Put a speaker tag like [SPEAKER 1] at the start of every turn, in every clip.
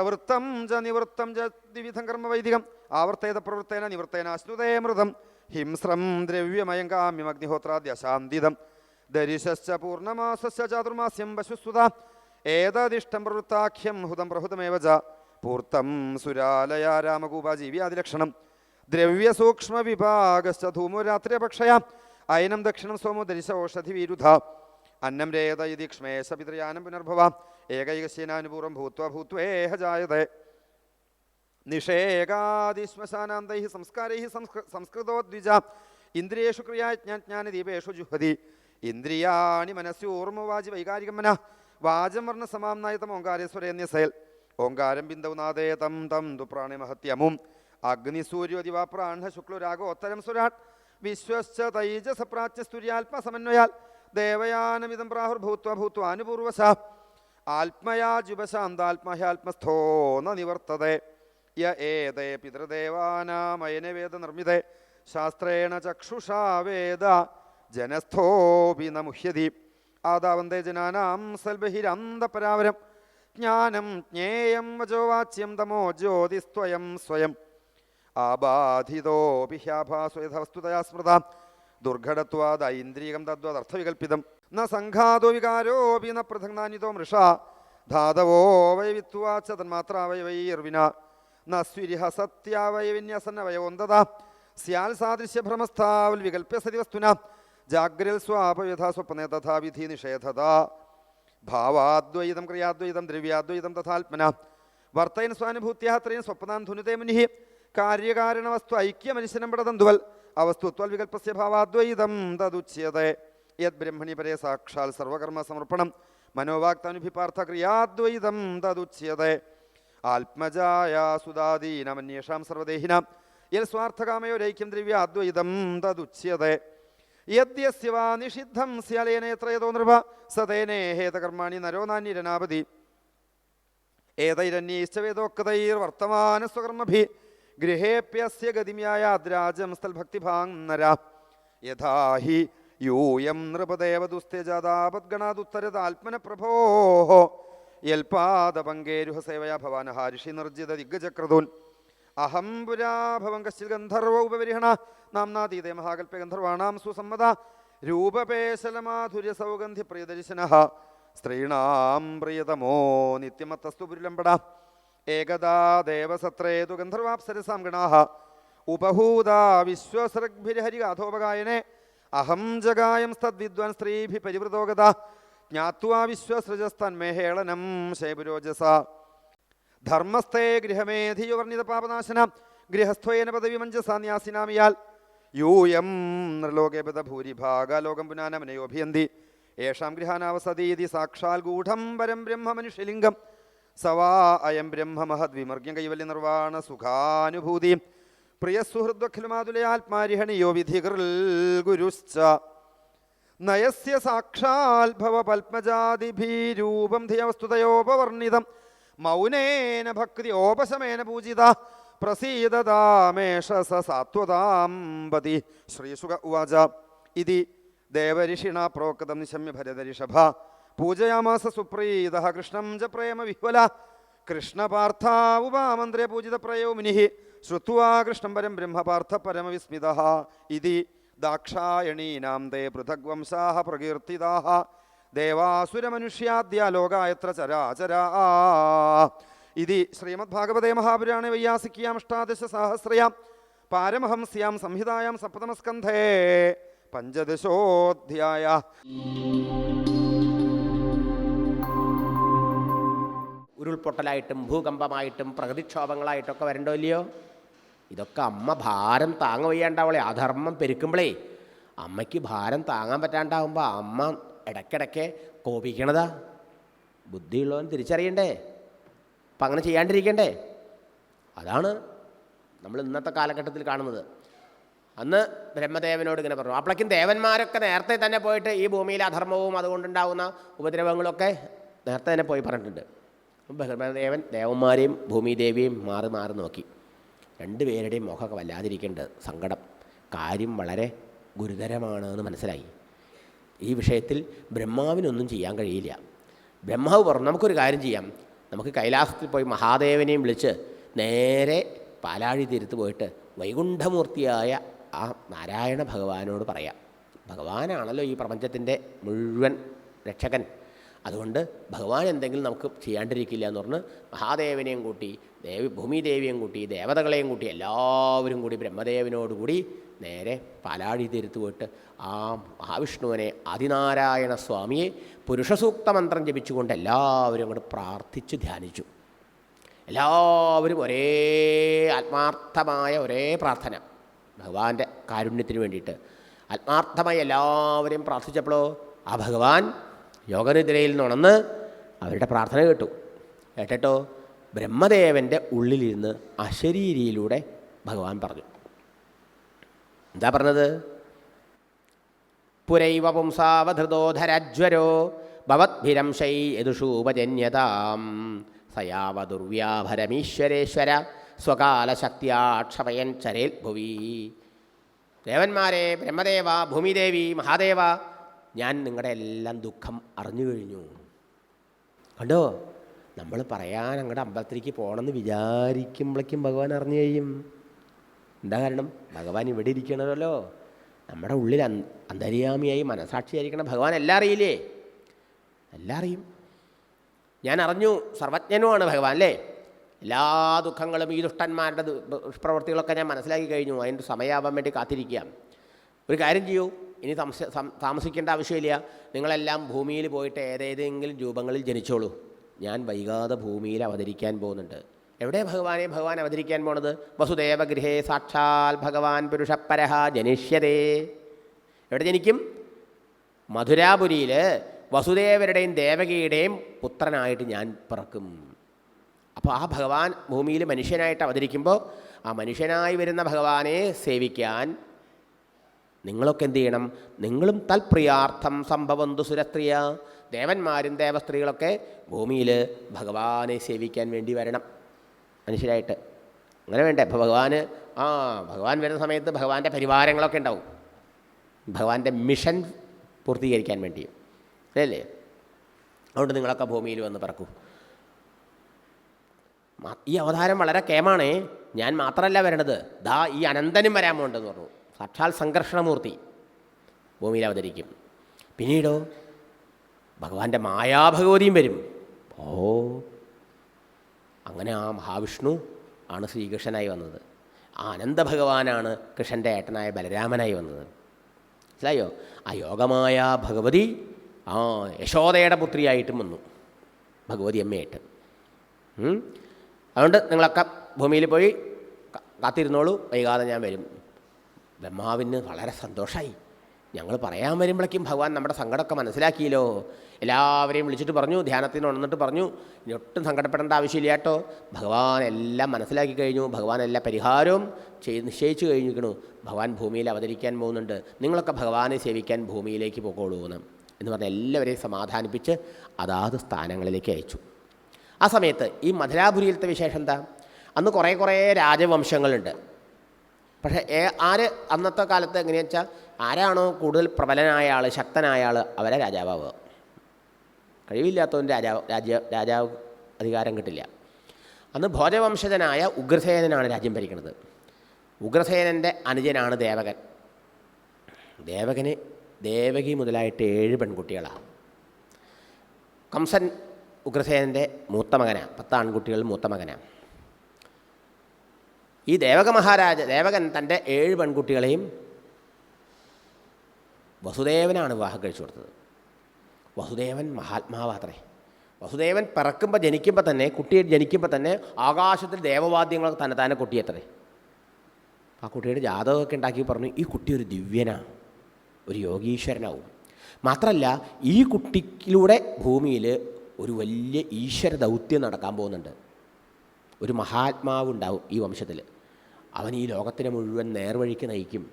[SPEAKER 1] പ്രവൃത്തം ച നിവൃത്തം ച ദ്വിവിധം കർമ്മവൈദികം. ആവർത്തേത പ്രവൃത്തേന നിവൃത്തേന അശ്നുതേ മൃതം. ഹിംസ്രം ദ്രവ്യമയം കാമ്യം അഗ്നിഹോത്രാദ്യശാന്തിതം ദരിശശ്ച പൂർണമാസസ്യ ചാതുർമാസ്യം പശുസ്തുത ഏതദിഷ്ടം പ്രവൃത്താഖ്യം ഹുതം പ്രഹുതമേവ ച. പൂർത്തം സുരാലയ രാമകൂപാജീവ്യാദിലക്ഷണം ദ്രവ്യസൂക്ഷ്മ വിഭാഗശ്ച ധൂമോ രാത്രിയപക്ഷയ അയനം ദക്ഷിണം സോമോ ദരിശ ഓഷധി വിരുദ്ധ അന്നം രേത യതി ക്ഷ്മേശ പിതൃയാനം പുനർഭവ. ഏകൈകസ്യനാനുപൂർവം ഭൂത്വ ഭൂത്വേഹ ജായതേ നിഷേകാദിശ്മശാനാന്തൈ സംസ്കാരൈ സംസ്കൃതോദ്വിജ. ഇന്ദ്രിയേഷു ക്രിയാജ്ഞാനദീപേഷു ജുഹതി ഇന്ദ്രിയാണി മനസ്സൂർമ്മവാചി വൈകാരികം മന. വാചം വർണ സമാംനായതം ഓങ്കാരേശ്വരേന്യസേൽ ഓങ്കാരം ബിന്ദു നാദേ തം തം ദു പ്രാണിമഹത്യമും അഗ്നിസൂര്യോതിവ പ്രാണ ശുക്ലുരാഗോത്തരം സുരാട് വിശ്വശ്ച തൈജസ പ്രാച്യസ്തുര്യാത്മസമന്വയാൽ ദേവയാനമിതം പ്രാഹുർഭൂത്വ ഭൂത്വാനുപൂർവശ ആത്മയാ ജുബശാന്താത്മഹ്യാത്മസ്ഥോ ന നിവർത്തതേ. യ ഏതേ പിതൃദേവാനാമയന വേദ നിർമ്മിതേ ശാസ്ത്രേണ ചക്ഷുഷാ വേദ ജനസ്ഥോപി ന മുഹ്യതി ആദാവന്തേ ജനാനാം സൽബഹിരന്തപരാവരം. ജ്ഞാനം ജ്ഞേയം വചോവാച്യം തമോ ജ്യോതിസ്ത്വയം സ്വയം. ആബാധിതോപി ഹ്യാഭാസ്വയഥവസ്തുതയാ സ്മൃത ദുർഘടത്വാദ ഇന്ദ്രിയം തദ്വദർത്ഥവികൽപ്പിതം. ന സംഘാതോ ന പൃഥഗ്നാനിതോ മൃഷ. ധാതവോ വൈ വിത്വാച്ച തന്മാത്ര വൈ സ്യാൽ സാദൃശ്യഭ്രമസ്ഥാവൽ വികൽപ്യ സതി വസ്തുന. ജാഗ്രൽ സ്വപ്നെ തഥാ വിധി നിഷേധത. ഭാവാദ്വൈതം ക്രിയാദ്വൈതം ദ്രവ്യാദ്വൈതം തഥാത്മന. വർത്തയൻ സ്വാനുഭൂത്യ സ്വപ്നാൻ ധുനുതേ മുനി കാര്യകാരണ വസ്തു ഐക്യമനുഷ്യനം പടതന്തുവൽ. അവസ്തുത്വൽ വികൽപ്പസ്യ ഭാവാദ്വൈതം തതുച്യത്തെ യത് ബ്രഹ്മണി പരേ സാക്ഷാൽ സർവകർമ്മ സമർപ്പണം. മനോവാക്തനുഭിപാർത്ഥ ക്രിയാദ്വൈതം തതുച്ഛ്യത ആത്മജായ സുതാദീനമന്യേഷാം സർവദേഹിനാം. യൽ സ്വാർത്ഥകാമയോരൈക്യം ദ്രവ്യാദ്വൈതം തതുച്യത്തെ യദ്യസ്യ വാ നിഷിദ്ധം സ്യാലേനേത്രയതോ നൃപ. സതേനേ ഹേതകർമാണി നരോ നാന്യരനാപതി ഏതൈരന്യൈശ്ച വർത്തമാന സ്വകർമ്മഭി. ഗൃഹേപ്യസ്യ ഗതിമ്യായാദ്രാജം സ്ഥൽഭക്തിഭാങ് നര. യഥാ ഹി യൂയം പ്രഭോ യൽപാദപങ്കേരുഹ സേവയാ ഭവാനഹ ഹാരിഷി നിർജിത ദിഗ്ഗജക്രതൂൻ. അഹം പുരാഭവം കശ്ചിൽ ഗന്ധർവ ഉപപരിഹണ നാംനാതീതേ മഹാകൽപ്യ ഗന്ധർവാണാം സുസമ്മത. രൂപപേശലമാധുര്യ സൗഗന്ധി പ്രിയദർശന സ്ത്രീണാം പ്രിയതമോ നിത്യമത്തസ്തു പുരുലംബട ഏകദാ ദേവസത്രേതു ഗന്ധർവാപ്സരസാം ഉപഭൂതാ ഉപഹൂതാ വിശ്വസൃഗ്ഭിർഹരിഗാഥോപഗായനെ അഹം ജഗായം തദ്വിദ്വാൻ സ്ത്രീഭി പരിവൃതോഗത ജ്ഞാത്വാ വിശ്വസൃജസ്തന്മേഹേളനം ശേപുരോജസ. ധർമ്മസ്ഥേ ഗൃഹമേധിയുവർണിത പാപനാശന. ഗൃഹസ്ഥേന പദവി മഞ്ജസാന്യാസിനാമിയാൽ യൂയം നൃലോകേപത ഭൂരിഭാഗ ലോകം പുനാനമനയോഭിയന്തി യേഷാം ഗൃഹാനാവസതീതി സാക്ഷാൽ ഗൂഢം പരം ബ്രഹ്മ മനുഷ്യലിംഗം സവാ അയം ബ്രഹ്മ മഹദ്വിമർഗ്യം കൈവല്യ നിർവാണ സുഖാനുഭൂതി. പ്രിയ സുഹൃദ്വഖിലമാതുലയാത്മാരിഹണിയോ വിധികൃൽ ഗുരുശ്ച. നയസ്യ സാക്ഷാൽ ഭവ പത്മജാതിഭീരൂപം ധിയവസ്തുതയോപവർണിതം. മൗനേന ഭക്തി ഓപശമേന പൂജിത. പ്രസീദതാമേഷ സ സാത്വതാംബതി ശ്രീസുഖ ഉവാച. ഇതി ദേവരിഷിണ പ്രോക്തം നിശമ്യ ഭരതരിഷഭ പൂജയാമാസ സുപ്രീത കൃഷ്ണം ജ പ്രേമ വിഹ്വല. കൃഷ്ണപാർത്ഥാവുപാമന്ത്രേ പൂജിത പ്രയോ മുനി ശ്രുത്വാ കൃഷ്ണം പരം ബ്രഹ്മപാർത്ഥ പരമവിസ്മിത ഇതി ദാക്ഷായണീനാം തേ പൃഥഗ്വംശാ പ്രകീർത്തിതാ ദേവാസുരമനുഷ്യാദ്യ ചരാചരാ. ഇതി ശ്രീമദ്ഭാഗവതേ മഹാപുരാണേ വൈയാസിക്യാം അഷ്ടാദശ സഹസ്രയാം പാരമഹംസ്യാം സംഹിതായാം സപ്തമസ്കന്ധേ പഞ്ചദശോധ്യായ.
[SPEAKER 2] ഉരുൾപൊട്ടലായിട്ടും ഭൂകമ്പമായിട്ടും പ്രകൃതിക്ഷോഭങ്ങളായിട്ടൊക്കെ വരണ്ടോ ഇല്ലയോ? ഇതൊക്കെ അമ്മ ഭാരം താങ്ങ വയ്യാണ്ടാവളെ അധർമ്മം പെരുക്കുമ്പോഴേ അമ്മയ്ക്ക് ഭാരം താങ്ങാൻ പറ്റാണ്ടാവുമ്പോൾ അമ്മ ഇടയ്ക്കിടയ്ക്ക് കോപിക്കണതാ. ബുദ്ധിയുള്ളവൻ തിരിച്ചറിയണ്ടേ? അപ്പം അങ്ങനെ ചെയ്യാണ്ടിരിക്കണ്ടേ? അതാണ് നമ്മൾ ഇന്നത്തെ കാലഘട്ടത്തിൽ കാണുന്നത്. അന്ന് ബ്രഹ്മദേവനോട് ഇങ്ങനെ പറഞ്ഞു. അപ്പോഴേക്കും ദേവന്മാരൊക്കെ നേരത്തെ തന്നെ പോയിട്ട് ഈ ഭൂമിയിലെ അധർമ്മവും അതുകൊണ്ടുണ്ടാവുന്ന ഉപദ്രവങ്ങളൊക്കെ നേരത്തെ തന്നെ പോയി പറഞ്ഞിട്ടുണ്ട്. ബ്രഹ്മദേവൻ ദേവന്മാരെയും ഭൂമിദേവിയെയും മാറി മാറി നോക്കി. രണ്ടുപേരുടെയും മുഖമൊക്കെ വല്ലാതിരിക്കേണ്ടത് സങ്കടം. കാര്യം വളരെ ഗുരുതരമാണ് എന്ന് മനസ്സിലായി. ഈ വിഷയത്തിൽ ബ്രഹ്മാവിനൊന്നും ചെയ്യാൻ കഴിയില്ല. ബ്രഹ്മാവ് പറഞ്ഞു നമുക്കൊരു കാര്യം ചെയ്യാം. നമുക്ക് കൈലാസത്തിൽ പോയി മഹാദേവനെയും വിളിച്ച് നേരെ പാലാഴി തീരത്ത് പോയിട്ട് വൈകുണ്ഠമൂർത്തിയായ ആ നാരായണ ഭഗവാനോട് പറയാം. ഭഗവാനാണല്ലോ ഈ പ്രപഞ്ചത്തിന്റെ മുഴുവൻ രക്ഷകൻ. അതുകൊണ്ട് ഭഗവാൻ എന്തെങ്കിലും നമുക്ക് ചെയ്യാണ്ടിരിക്കില്ല എന്ന് പറഞ്ഞ് മഹാദേവനെയും കൂട്ടി ദേവി ഭൂമിദേവിയും കൂട്ടി ദേവതകളെയും കൂട്ടി എല്ലാവരും കൂടി ബ്രഹ്മദേവനോടുകൂടി നേരെ പാലാഴി തിരുത്തു പോയിട്ട് ആ മഹാവിഷ്ണുവിനെ ആദിനാരായണ സ്വാമിയെ പുരുഷസൂക്ത മന്ത്രം ജപിച്ചുകൊണ്ട് എല്ലാവരും കൂടി പ്രാർത്ഥിച്ച് ധ്യാനിച്ചു. എല്ലാവരും ഒരേ ആത്മാർത്ഥമായ ഒരേ പ്രാർത്ഥന ഭഗവാന്റെ കാരുണ്യത്തിന് വേണ്ടിയിട്ട്. ആത്മാർത്ഥമായി എല്ലാവരെയും പ്രാർത്ഥിച്ചപ്പോഴോ? ആ ഭഗവാൻ യോഗനിദ്രയിൽ നിന്നുണന്ന് അവരുടെ പ്രാർത്ഥന കേട്ടു. കേട്ടോ ബ്രഹ്മദേവന്റെ ഉള്ളിലിരുന്ന് അശരീരിയിലൂടെ ഭഗവാൻ പറഞ്ഞു. എന്താ പറഞ്ഞത്? പുരൈവ പുംസാവധൃതോധരജ്വരോ ഭവത്ഭിരംശൈ യദുഷൂപജന്യതാം. സയാവ ദുർവ്യാഭരമീശ്വരേശ്വര സ്വകാലശക്തിയാക്ഷമയൻ ചരേൽ ഭുവി. ദേവന്മാരെ ബ്രഹ്മദേവ ഭൂമിദേവി മഹാദേവ ഞാൻ നിങ്ങളുടെ എല്ലാം ദുഃഖം അറിഞ്ഞു കഴിഞ്ഞു. കണ്ടോ? നമ്മൾ പറയാൻ അങ്ങോട്ട് അമ്പലത്തിലേക്ക് പോകണമെന്ന് വിചാരിക്കുമ്പോഴേക്കും ഭഗവാൻ അറിഞ്ഞു കഴിയും. എന്താ കാരണം? ഭഗവാൻ ഇവിടെ ഇരിക്കണമല്ലോ. നമ്മുടെ ഉള്ളിൽ അന് അന്തര്യാമിയായി മനസാക്ഷിയായിരിക്കണം ഭഗവാൻ. എല്ലാം അറിയില്ലേ? എല്ലാം അറിയും. ഞാൻ അറിഞ്ഞു സർവജ്ഞനുമാണ് ഭഗവാൻ അല്ലേ? എല്ലാ ദുഃഖങ്ങളും ഈ ദുഷ്ടന്മാരുടെ ദുഷ്പ്രവർത്തികളൊക്കെ ഞാൻ മനസ്സിലാക്കി കഴിഞ്ഞു. അതിന്റെ സമയമാവാൻ വേണ്ടി കാത്തിരിക്കുക. ഒരു കാര്യം ചെയ്യൂ. ഇനി താമസ താമസിക്കേണ്ട ആവശ്യമില്ല. നിങ്ങളെല്ലാം ഭൂമിയിൽ പോയിട്ട് ഏതേതെങ്കിലും രൂപങ്ങളിൽ ജനിച്ചോളൂ. ഞാൻ വൈകാതെ ഭൂമിയിൽ അവതരിക്കാൻ പോകുന്നുണ്ട്. എവിടെ ഭഗവാനെ ഭഗവാൻ അവതരിക്കാൻ പോണത്? വസുദേവഗൃഹേ സാക്ഷാൽ ഭഗവാൻ പുരുഷപ്പരഹ ജനിഷ്യതേ. എവിടെ ജനിക്കും? മധുരാപുരിയിൽ വസുദേവരുടെയും ദേവകിയുടെയും പുത്രനായിട്ട് ഞാൻ പിറക്കും. അപ്പോൾ ആ ഭഗവാൻ ഭൂമിയിൽ മനുഷ്യനായിട്ട് അവതരിക്കുമ്പോൾ ആ മനുഷ്യനായി വരുന്ന ഭഗവാനെ സേവിക്കാൻ നിങ്ങളൊക്കെ എന്ത് ചെയ്യണം? നിങ്ങളും തൽപ്രിയാർത്ഥം സംഭവന്തു സുരസ്ത്രീയ ദേവന്മാരും ദേവസ്ത്രീകളൊക്കെ ഭൂമിയിൽ ഭഗവാനെ സേവിക്കാൻ വേണ്ടി വരണം. മനുഷ്യരായിട്ട്. അങ്ങനെ വേണ്ടേ? അപ്പോൾ ആ ഭഗവാൻ വരുന്ന സമയത്ത് ഭഗവാന്റെ പരിവാരങ്ങളൊക്കെ ഉണ്ടാവും. ഭഗവാന്റെ മിഷൻ പൂർത്തീകരിക്കാൻ വേണ്ടി. അല്ലേ? അതുകൊണ്ട് നിങ്ങളൊക്കെ ഭൂമിയിൽ വന്ന് പറക്കൂ. ഈ അവതാരം വളരെ കേമാണേ. ഞാൻ മാത്രമല്ല വരണത്. ദാ ഈ അനന്തനും വരാൻ പോണ്ടെന്ന് പറഞ്ഞു. സാക്ഷാൽ സംഘർഷണമൂർത്തി. ഭൂമിയിൽ അവതരിക്കും. പിന്നീടോ ഭഗവാന്റെ മായാഭഗവതിയും വരും. ഓ അങ്ങനെ ആ മഹാവിഷ്ണു ആണ് ശ്രീകൃഷ്ണനായി വന്നത്. ആനന്ദ ഭഗവാനാണ് കൃഷ്ണന്റെ ഏട്ടനായ ബലരാമനായി വന്നത്. മനസ്സിലായോ? ആ യോഗമായ ഭഗവതി ആ യശോദയുടെ പുത്രിയായിട്ടും വന്നു. ഭഗവതി അമ്മയായിട്ട്. അതുകൊണ്ട് നിങ്ങളൊക്കെ ഭൂമിയിൽ പോയി കാത്തിരുന്നോളൂ. വൈകാതെ ഞാൻ വരും. ബ്രഹ്മാവിന് വളരെ സന്തോഷമായി ഞങ്ങൾ പറയാൻ വരുമ്പോഴേക്കും ഭഗവാൻ നമ്മുടെ സങ്കടമൊക്കെ മനസ്സിലാക്കിയല്ലോ. എല്ലാവരെയും വിളിച്ചിട്ട് പറഞ്ഞു ധ്യാനത്തിന് ഉണർന്നിട്ട് പറഞ്ഞു. ഇനി ഒട്ടും സങ്കടപ്പെടേണ്ട ആവശ്യമില്ല കേട്ടോ. ഭഗവാൻ എല്ലാം മനസ്സിലാക്കി കഴിഞ്ഞു. ഭഗവാൻ എല്ലാ പരിഹാരവും ചെയ്ത് നിശ്ചയിച്ചു കഴിഞ്ഞിരിക്കണു ഭഗവാൻ ഭൂമിയിൽ അവതരിക്കാൻ പോകുന്നുണ്ട്. നിങ്ങളൊക്കെ ഭഗവാനെ സേവിക്കാൻ ഭൂമിയിലേക്ക് പോകോളൂ എന്ന്. എന്ന് പറഞ്ഞ് എല്ലാവരെയും സമാധാനിപ്പിച്ച് അതാത് സ്ഥാനങ്ങളിലേക്ക് അയച്ചു. ആ സമയത്ത് ഈ മധുരാപുരിയിലത്തെ വിശേഷം എന്താ? അന്ന് കുറേ കുറേ രാജവംശങ്ങളുണ്ട്. പക്ഷേ ആര് അന്നത്തെ കാലത്ത് എങ്ങനെയാണെന്ന് വെച്ചാൽ ആരാണോ കൂടുതൽ പ്രബലനായ ആൾ ശക്തനായ ആൾ അവരെ രാജാവാവുക. കഴിവില്ലാത്തവൻ രാജാവ് രാജ്യ രാജാവ് അധികാരം കിട്ടില്ല. അന്ന് ഭോജവംശജനായ ഉഗ്രസേനനാണ് രാജ്യം ഭരിക്കുന്നത്. ഉഗ്രസേനന്റെ അനുജനാണ് ദേവകൻ. ദേവകന് ദേവകി മുതലായിട്ട് ഏഴ് പെൺകുട്ടികളാണ് കംസൻ ഉഗ്രസേനന്റെ മൂത്ത മകനാണ് പത്ത് ആൺകുട്ടികളിൽ മൂത്ത മകനാണ് ഈ ദേവക മഹാരാജ ദേവകൻ തന്റെ ഏഴ് പെൺകുട്ടികളെയും വസുദേവനാണ് വിവാഹം കഴിച്ചു കൊടുത്തത്. വസുദേവൻ മഹാത്മാവാത്രേ. വസുദേവൻ പിറക്കുമ്പോൾ ജനിക്കുമ്പോൾ തന്നെ കുട്ടിയെ ജനിക്കുമ്പോൾ തന്നെ ആകാശത്തിൽ ദേവവാദ്യങ്ങളൊക്കെ തന്നെ തന്നെ കുട്ടിയെത്രേ ആ കുട്ടിയുടെ ജാതകമൊക്കെ ഉണ്ടാക്കി പറഞ്ഞു ഈ കുട്ടി ഒരു ദിവ്യനാണ് ഒരു യോഗീശ്വരനാവും. മാത്രമല്ല ഈ കുട്ടിക്കിലൂടെ ഭൂമിയിൽ ഒരു വലിയ ഈശ്വര ദൗത്യം നടക്കാൻ പോകുന്നുണ്ട്. ഒരു മഹാത്മാവ് ഉണ്ടാവും ഈ വംശത്തിൽ. അവൻ ഈ ലോകത്തിനെ മുഴുവൻ നേർവഴിക്ക് നയിക്കും.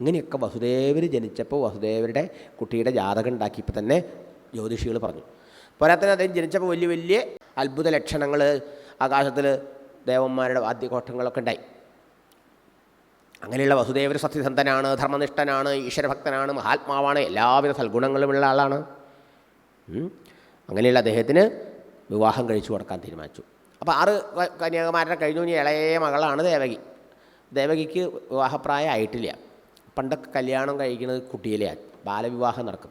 [SPEAKER 2] ഇങ്ങനെയൊക്കെ വസുദേവർ ജനിച്ചപ്പോൾ വസുദേവരുടെ കുട്ടിയുടെ ജാതകം ഉണ്ടാക്കിയപ്പോൾ തന്നെ ജ്യോതിഷികൾ പറഞ്ഞു. പോരാത്തന്നെ അദ്ദേഹം ജനിച്ചപ്പോൾ വലിയ വലിയ അത്ഭുത ലക്ഷണങ്ങൾ ആകാശത്തിൽ ദേവന്മാരുടെ വാദ്യഘോഷങ്ങളൊക്കെ ഉണ്ടായി. അങ്ങനെയുള്ള വസുദേവർ സത്യസന്ധനാണ് ധർമ്മനിഷ്ഠനാണ് ഈശ്വരഭക്തനാണ് മഹാത്മാവാണ് എല്ലാവിധ സൽഗുണങ്ങളുമുള്ള ആളാണ്. അങ്ങനെയുള്ള അദ്ദേഹത്തിന് വിവാഹം കഴിച്ചു കൊടുക്കാൻ തീരുമാനിച്ചു. അപ്പോൾ ആറ് കന്യാകുമാരനെ കഴിഞ്ഞു. ഇളയ മകളാണ് ദേവകി. ദേവകിക്ക് വിവാഹപ്രായം ആയിട്ടില്ല പണ്ടൊക്കെ കല്യാണം കഴിക്കുന്നത് കുട്ടിയിലെയാണ് ബാലവിവാഹം നടക്കും.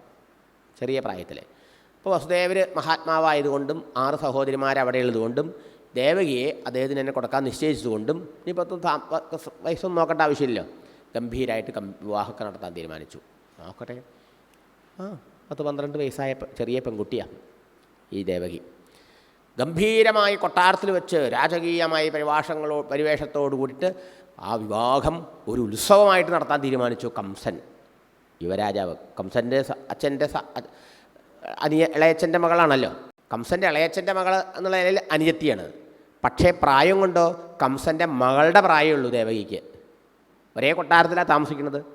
[SPEAKER 2] ചെറിയ പ്രായത്തിൽ അപ്പോൾ വസുദേവർ മഹാത്മാവായതുകൊണ്ടും ആറ് സഹോദരിമാർ അവിടെ ഉള്ളതുകൊണ്ടും ദേവകിയെ അദ്ദേഹത്തിന് തന്നെ കൊടുക്കാൻ നിശ്ചയിച്ചതുകൊണ്ടും ഇനിയിപ്പോൾ താ- വയസ്സൊന്നും നോക്കേണ്ട ആവശ്യമില്ലല്ലോ. ഗംഭീരമായിട്ട് വിവാഹമൊക്കെ നടത്താൻ തീരുമാനിച്ചു. നോക്കട്ടെ. ആ പത്ത് പന്ത്രണ്ട് വയസ്സായ ചെറിയ പെൺകുട്ടിയാണ് ഈ ദേവകി. ഗംഭീരമായി കൊട്ടാരത്തിൽ വെച്ച് രാജകീയമായ പരിഭാഷങ്ങളോ പരിവേഷത്തോടു കൂടിയിട്ട് ആ വിവാഹം ഒരു ഉത്സവമായിട്ട് നടത്താൻ തീരുമാനിച്ചു കംസൻ. യുവരാജാവ്. കംസന്റെ അച്ഛന്റെ അനിയ ഇളയച്ചന്റെ മകളാണല്ലോ. കംസന്റെ ഇളയച്ചന്റെ മകൾ എന്നുള്ള നിലയിൽ അനിയത്തിയാണ്. പക്ഷേ പ്രായം കൊണ്ടോ കംസന്റെ മകളുടെ പ്രായമുള്ളൂ ദേവകിക്ക്. ഒരേ കൊട്ടാരത്തിലാണ് താമസിക്കുന്നത്.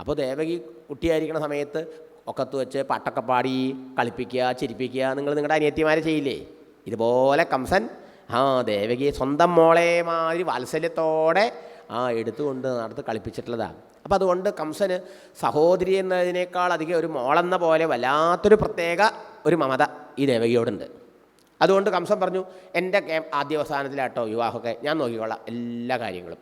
[SPEAKER 2] അപ്പോൾ ദേവകി കുട്ടിയായിരിക്കുന്ന സമയത്ത് ഒക്കത്ത് വെച്ച് പാട്ടൊക്കെ പാടി കളിപ്പിക്കുക ചിരിപ്പിക്കുക നിങ്ങൾ നിങ്ങളുടെ അനിയത്തിമാരെ ചെയ്യില്ലേ? ഇതുപോലെ കംസൻ ആ ദേവകി സ്വന്തം മോളെ മാതിരി വാത്സല്യത്തോടെ ആ എടുത്തുകൊണ്ട് നടത്ത് കളിപ്പിച്ചിട്ടുള്ളതാണ് അപ്പോൾ അതുകൊണ്ട് കംസന് സഹോദരി എന്നതിനേക്കാൾ അധികം ഒരു മോളെന്ന പോലെ വല്ലാത്തൊരു പ്രത്യേക ഒരു മമത ഈ ദേവകിയോടുണ്ട്. അതുകൊണ്ട് കംസൻ പറഞ്ഞു എന്റെ ആദ്യവസാനത്തിലാട്ടോ വിവാഹമൊക്കെ. ഞാൻ നോക്കിക്കൊള്ളാം എല്ലാ കാര്യങ്ങളും.